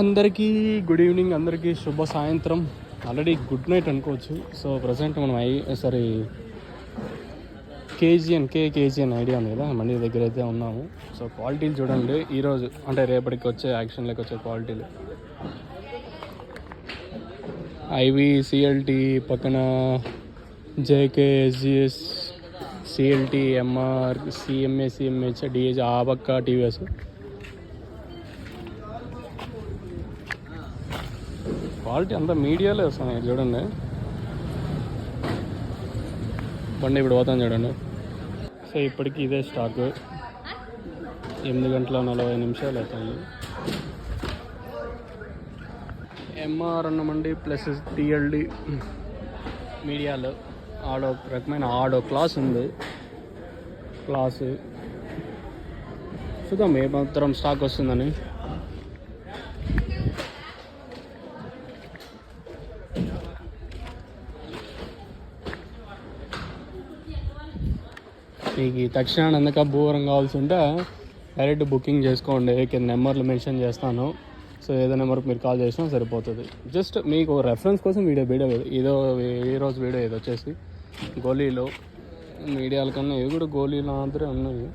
అందరికీ good evening అందరికీ శుభ సాయంత్రం. ఆల్రెడీ గుడ్ నైట్ అనుకోవచ్చు. సో ప్రజెంట్ మనం I sorry KGN K KGN idea ఉంది కదా మండి దగ్గర అయితే ఉన్నాము. సో క్వాలిటీలు చూడండి. ఈరోజు అంటే రేపటికి వచ్చే యాక్షన్లోకి వచ్చే క్వాలిటీలు ఐవి సిఎల్టీ పక్కన JK SGS CLT MR CMA CMH DH ఆ పక్క టీవీఎస్ క్వాలిటీ అంతా మీడియాలో వస్తున్నాయి చూడండి. బండి ఇప్పుడు పోతాను చూడండి. సో ఇప్పటికి ఇదే స్టాక్. ఎనిమిది గంటల నలభై నిమిషాలు అవుతాయి ఎంఆర్ అన్నమండి ప్లస్ టిఎల్డి మీడియాలో. ఆడో రకమైన ఆడో క్లాస్ ఉంది. క్లాస్ చూద్దాం ఏ మాత్రం స్టాక్ వస్తుందని. మీకు ఈ తక్షణ భూవరం కావాల్సి ఉంటే డైరెక్ట్ బుకింగ్ చేసుకోండి. కింద నెంబర్లు మెన్షన్ చేస్తాను. సో ఏదో నెంబర్కి మీరు కాల్ చేసినా సరిపోతుంది. జస్ట్ మీకు రెఫరెన్స్ కోసం వీడియో వీడియో ఏదో ఈ రోజు వీడియో ఏదో వచ్చేసి గోళీలో మీడియాల కన్నా ఇవి కూడా గోళీలు మాత్రమే ఉన్నాయి.